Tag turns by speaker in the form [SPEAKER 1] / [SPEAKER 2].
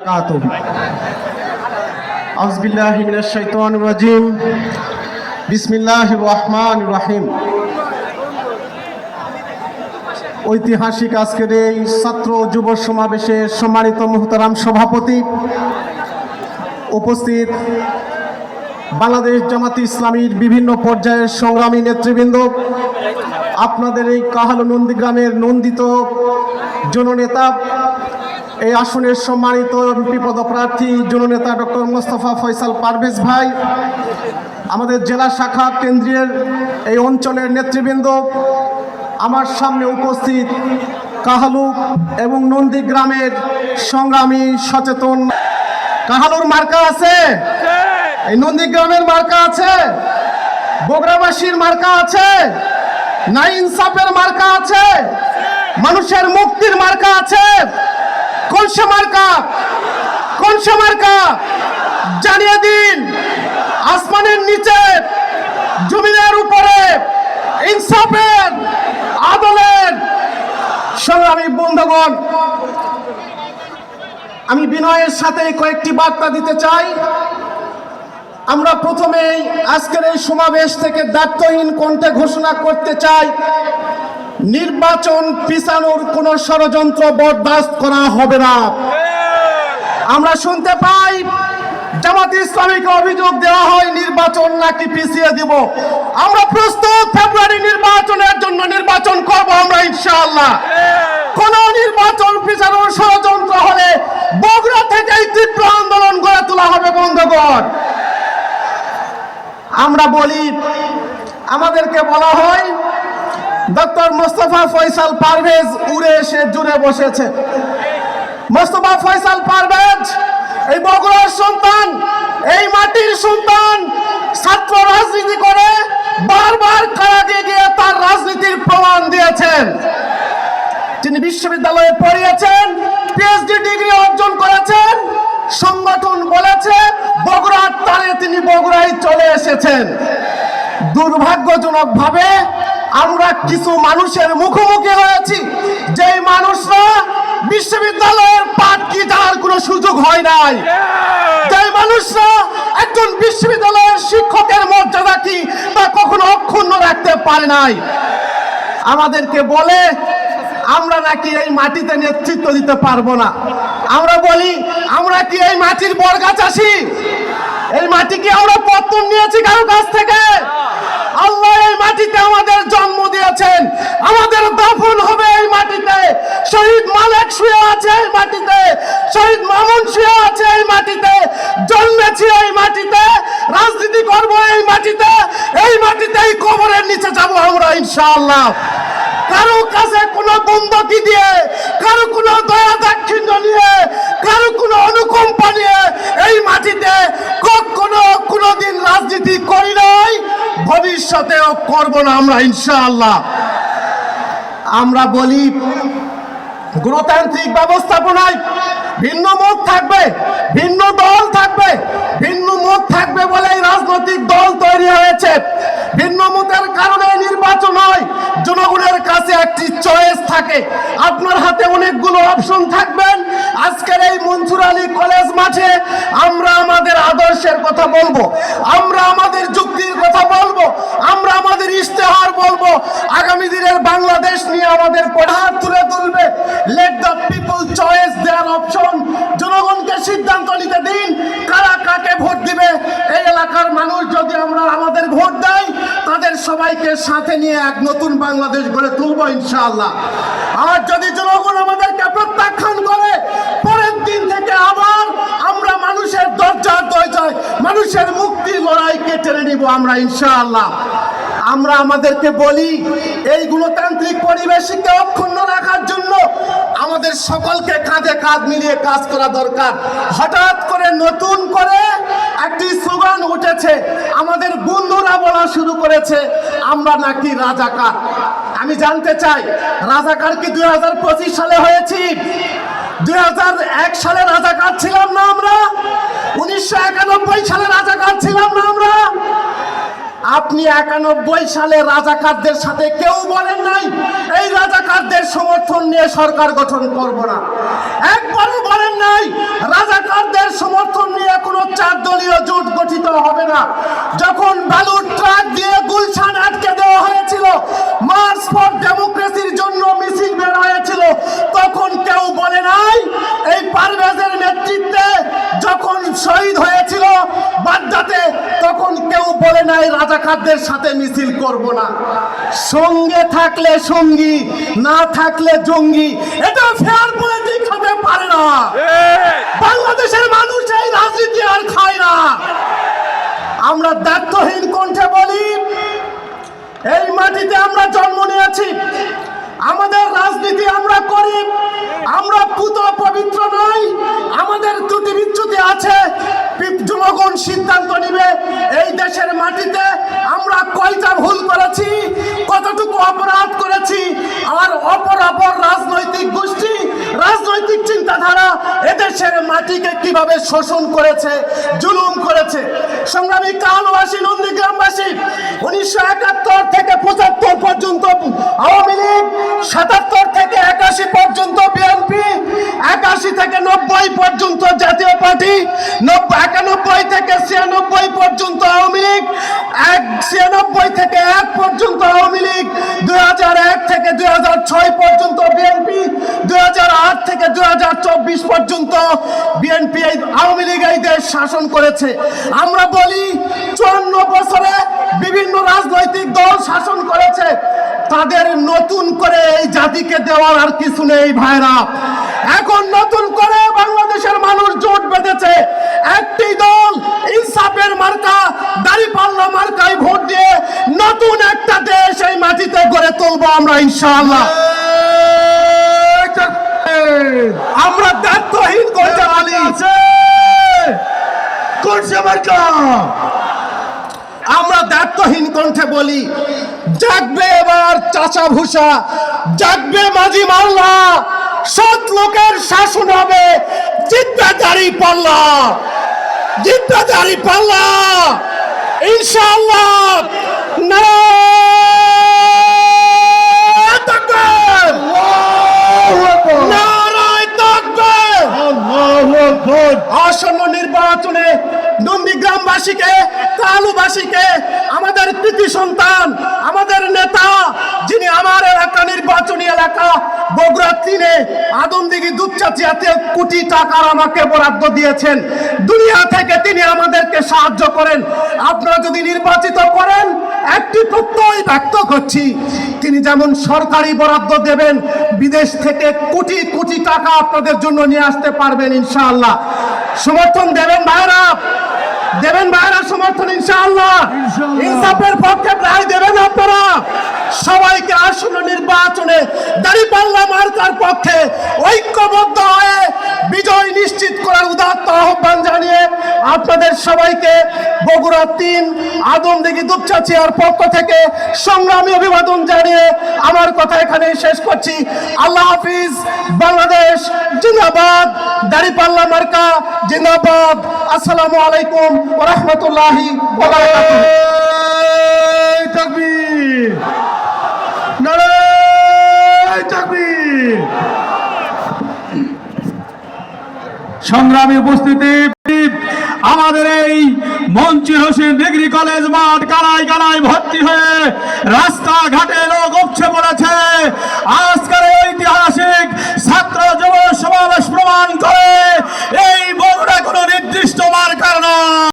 [SPEAKER 1] وبركاته أعوذ بالله من الشيطان الرجيم بسم الله الرحمن الرحيم ঐতিহাসিক আজকের এই ছাত্র যুব সমাবেশের সম্মানিত মোহতারাম সভাপতি উপস্থিত বাংলাদেশ জামাতি ইসলামীর বিভিন্ন পর্যায়ের সংগ্রামী নেতৃবৃন্দ আপনাদের এই কাহালু নন্দীগ্রামের নন্দিত জননেতা এই আসনের সম্মানিত এমপি পদপ্রার্থী জননেতা ডক্টর মোস্তফা ফয়সাল পারভেজ ভাই, আমাদের জেলা শাখা কেন্দ্রের এই অঞ্চলের নেতৃবৃন্দ, আমার সামনে উপস্থিত কাহালু এবং নন্দীগ্রামের সংগ্রামী সচেতন। কাহালুর মার্কা আছে? এই নন্দীগ্রামের মার্কা আছে? বগরাবাসীর মার্কা আছে? না ইনসাফের মার্কা আছে? মানুষের মুক্তির মার্কা আছে? কোন সে মার্কা কোন সে মার্কা জানিয়ে দিন। আসমানের নিচে, জমিনের উপরে, ইনসাফের আদলের সংগ্রামী বন্ধুগণ, আমি বিনয়ের সাথে কয়েকটি বার্তা দিতে চাই। আমরা প্রথমেই আজকের এই সমাবেশ থেকে দায়িত্বহীন কণ্ঠে ঘোষণা করতে চাই নির্বাচন পিছানোর কোন ষড়যন্ত্র বরদাস্ত করা হবে না। আমরা শুনতে পাই, জামাত ইসলামীকে অভিযোগ দেওয়া হয়, নির্বাচন নাকি পিছিয়ে দিব। আমরা প্রস্তুত, ফেব্রুয়ারি নির্বাচনের জন্য নির্বাচন করব আমরা, ইনশাআল্লাহ। কোন নির্বাচন পিছানোর ষড়যন্ত্র হলে বগুড়া থেকেই তীব্র আন্দোলন গড়ে তোলা হবে, বন্ধুগণ। আমরা বলি, আমাদেরকে বলা হয় ডক্টর মোস্তফা ফয়সাল পারভেজ উড়ে এসে জুড়ে বসেছে। মোস্তফা ফয়সাল পারভেজ এই বগুড়ার সন্তান, এই মাটির সন্তান, ছাত্র রাজনীতি করে বারবার কারাগে গিয়ে তার রাজনীতির প্রমাণ দিয়েছেন। তিনি বিশ্ববিদ্যালয়ে পড়িয়েছেন পিএইচডি ডিগ্রি অর্জন করেছেন, সংগঠন বলেছে, বগুড়ার তারে তিনি বগুড়ায় চলে এসেছেন। দুর্ভাগ্যজনক ভাবে আমরা কিছু মানুষের মুখোমুখি হয়েছি। যেই মানুষরা বিশ্ববিদ্যালয়ের পাঠ কি জানার কোনো সুযোগ হয় নাই। যেই মানুষরা একজন বিশ্ববিদ্যালয়ের শিক্ষকের মর্যাদা কি তা কখনো অক্ষুণ্ণ রাখতে পারে নাই। আমাদেরকে বলে, আমরা নাকি এই মাটিতে নেতৃত্ব দিতে পারব না। আমরা বলি, আমরা কি এই মাটির বর্গা চাষি? এই মাটি কি আমরা পত্তন নিয়েছি কারও কাছ থেকে আল্লাহ এই মাটিতে আমাদের জন্ম দিয়েছেন আমাদের দাফন হবে এই মাটিতে শহীদ মালেক শুয়ে আছে এই মাটিতে, শহীদ মামুন শুয়ে আছে এই মাটিতে, জন্মেছি এই মাটিতে, রাজনীতি করব এই মাটিতে, এই মাটিতেই কবরের নিচে যাব আমরা ইনশাআল্লাহ। কারও কাছে কোনো বন্ধকি দিয়ে, কারও কোনো দয়া দাক্ষিণ্য নিয়ে, কারও কোনো অনুকম্পা নিয়ে এই মাটিতে কখনো কোনোদিন রাজনীতি করি নাই, ভবিষ্যতেও করব না আমরা ইনশাআল্লাহ। আমরা বলি গণতান্ত্রিক ব্যবস্থাপনায় ভিন্ন মত থাকবে, ভিন্ন দল থাকবে, ভিন্ন মত থাকবে বলেই রাজনৈতিক দল তৈরি হয়েছে। ভিন্ন মতের কারণে নির্বাচন হয়, জনগণের কাছে একটি চয়েস থাকে। আপনার হাতে অনেকগুলো অপশন থাকবেন। আজকের এই মনসুর আলী কলেজ মাঠে আমরা আমাদের আদর্শের কথা বলব, আমরা আমাদের যুক্তির কথা বলব, আমরা আমাদের ইশতেহার বলব। আগামী দিনের বাংলাদেশ নিয়ে আমাদের পড়ার তুলে তুলবে। লেট দ্য পিপল অপশন জনগণকে সিদ্ধান্ত নিতে দিন। কারা কাকে ভোট দিবে? এই এলাকার মানুষ যদি আমরা আমাদের ভোট দেয়, তাদের সবাইকে সাথে নিয়ে এক নতুন বাংলাদেশ গড়ে তুলবো ইনশাআল্লাহ। আর যদি জনগণ আমাদেরকে প্রত্যাখ্যান করে, পরের দিন থেকে আবার আমরা মানুষের দরজার দরজায়, মানুষের মুক্তির লড়াইকে টেনে নিব আমরা ইনশাআল্লাহ। আমরা আমাদেরকে বলি এই গণতান্ত্রিক পরিবেশকে অক্ষুণ্ণ রাখার জন্য আমাদের সকলকে কাঁধে কাঁধ মিলিয়ে কাজ করা দরকার। হঠাৎ করে নতুন করে একটি স্লোগান উঠেছে, আমাদের বন্ধুরা বলা শুরু করেছে, আমরা নাকি রাজাকার। আমি জানতে চাই, রাজাকার কি দুই হাজার পঁচিশ সালে হয়েছি? দুই হাজার এক সালে রাজাকার ছিলাম না আমরা? উনিশশো একানব্বই সালে রাজাকার আমরা আপনি একানব্বই সালে রাজাকারদের সাথে কেউ বলেন নাই, এই রাজাকারদের সমর্থন নিয়ে সরকার গঠন করব না। একবারও বলেন নাই, রাজাকারদের সমর্থন নিয়ে কোনো চার দলীয় জোট গঠিত হবে না। যখন ব্যালট করব না। সঙ্গে থাকলে সঙ্গী না থাকলে জঙ্গি এটা ফেয়ার পলিটিক্স হতে পারে না। বাংলাদেশের মানুষ এই রাজনীতি আর খায় না। আমরা দায়িত্বহীন কণ্ঠে বলি এই মাটিতে আমরা জন্ম নিয়েছি। আমাদের রাজনীতি আমরা করি আমরা পুত পবিত্র নই আমাদের ত্রুটি বিচ্যুতি আছে। জনগণ সিদ্ধান্ত নিবে, এই দেশের মাটিতে আমরা কয়টা ভুল করেছি, কতটুকু অপরাধ করেছি, আর অপর অপর রাজনৈতিক গোষ্ঠী, রাজনৈতিক চিন্তাধারা এদেশের মাটিকে কীভাবে শোষণ করেছে, জুলুম করেছে? সংগ্রামী কালবাসী নন্দীগ্রামবাসী, উনিশশো একাত্তর থেকে পঁচাত্তর পর্যন্ত আওয়ামী লীগ, সাতাত্তর থেকে একাশি পর্যন্ত বিএনপি, একাশি থেকে নব্বই পর্যন্ত জাতীয় পার্টি নব্বই একানব্বই থেকে ছিয়ানব্বই পর্যন্ত আওয়ামী লীগ, এক ছিয়ানব্বই থেকে এক পর্যন্ত আওয়ামী লীগ, দুই হাজার এক থেকে দুই হাজার ছয় পর্যন্ত বিএনপি, দুই হাজার আট থেকে দুই হাজার চব্বিশ পর্যন্ত বিএনপি এই আওয়ামী লীগ এই দেশ শাসন করেছে। আমরা বলি, চুয়ান্ন বছরে বিভিন্ন রাজনৈতিক দল শাসন করেছে। তাদের নতুন করে এই জাতিকে দেওয়ার আর কিছু নেই ভাইরা। এখন নতুন করে বাংলাদেশের মানুষ জোট বেঁধেছে। একটি দল ইনসাফের মার্কা, দাড়িপাল্লা মার্কায় ভোট দিয়ে নতুন একটা দেশ এই মাটিতে গড়ে তুলবো আমরা, ইনশাআল্লাহ। আমরা দায়িত্বহীন করতে পারি আমরা দায়িত্বহীন কণ্ঠে বলি জাগবে এবার চাচা ভূষা জাগবে মাঝি মাল্লা সৎ লোকের শাসন হবে দাড়ি পাল্লা জিতবে দাড়ি পাল্লা। ইনশাআল্লাহ তাকবীর আসন্ন নির্বাচনে নন্দীগ্রামবাসীকে কালুবাসীকে আমাদের কৃতি সন্তান আমাদের নেতা যিনি আমার এলাকা নির্বাচনী এলাকা বগুড়া তিনে আদমদিঘি দুপচাচিয়াতে কোটি টাকার আমাকে বরাদ্দ দিয়েছেন। দুনিয়া থেকে তিনি আমাদেরকে সাহায্য করেন। আপনারা যদি নির্বাচিত করেন, একটি প্রত্যয় ব্যক্ত করছি। তিনি যেমন সরকারি বরাদ্দ দেবেন, বিদেশ থেকে কোটি কোটি টাকা আপনাদের জন্য নিয়ে আসতে পারবেন ইনশাআল্লাহ। সমর্থন দেবেন ভাইরা। দেবেন ভাইরা সমর্থন ইনশাআল্লাহ। ইনসাফের পক্ষে রায় দেবেন আপনারা। সবাইকে আসন্ন নির্বাচনে দাঁড়িপাল্লা মার্কার পক্ষে ঐক্যবদ্ধ হয়ে বিজয় নিশ্চিত করার উদাত্ত আহ্বান জানিয়ে আপনাদের সবাইকে বগুড়া তিন আদমদিঘি দুপচাচিয়ার পক্ষ থেকে সংগ্রামী অভিবাদন জানিয়ে আমার কথা এখানে শেষ করছি। আল্লাহ হাফিজ বাংলাদেশ জিন্দাবাদ। দাঁড়িপাল্লা মার্কা, জিন্দাবাদ। আসসালামু আলাইকুম ওয়া রাহমাতুল্লাহি ওয়া বারাকাতুহু।
[SPEAKER 2] তাকবীর। নারায় তাকবীর। সংগ্রামী উপস্থিতি, আমাদের এই মঞ্চি হোসেন ডিগ্রি কলেজ মাঠ কানায় কানায় ভর্তি হয়ে রাস্তাঘাটে লোক উপছে পড়েছে। আজকের ঐতিহাসিক ছাত্র যুব সমাবেশ প্রমাণ করে I don't know.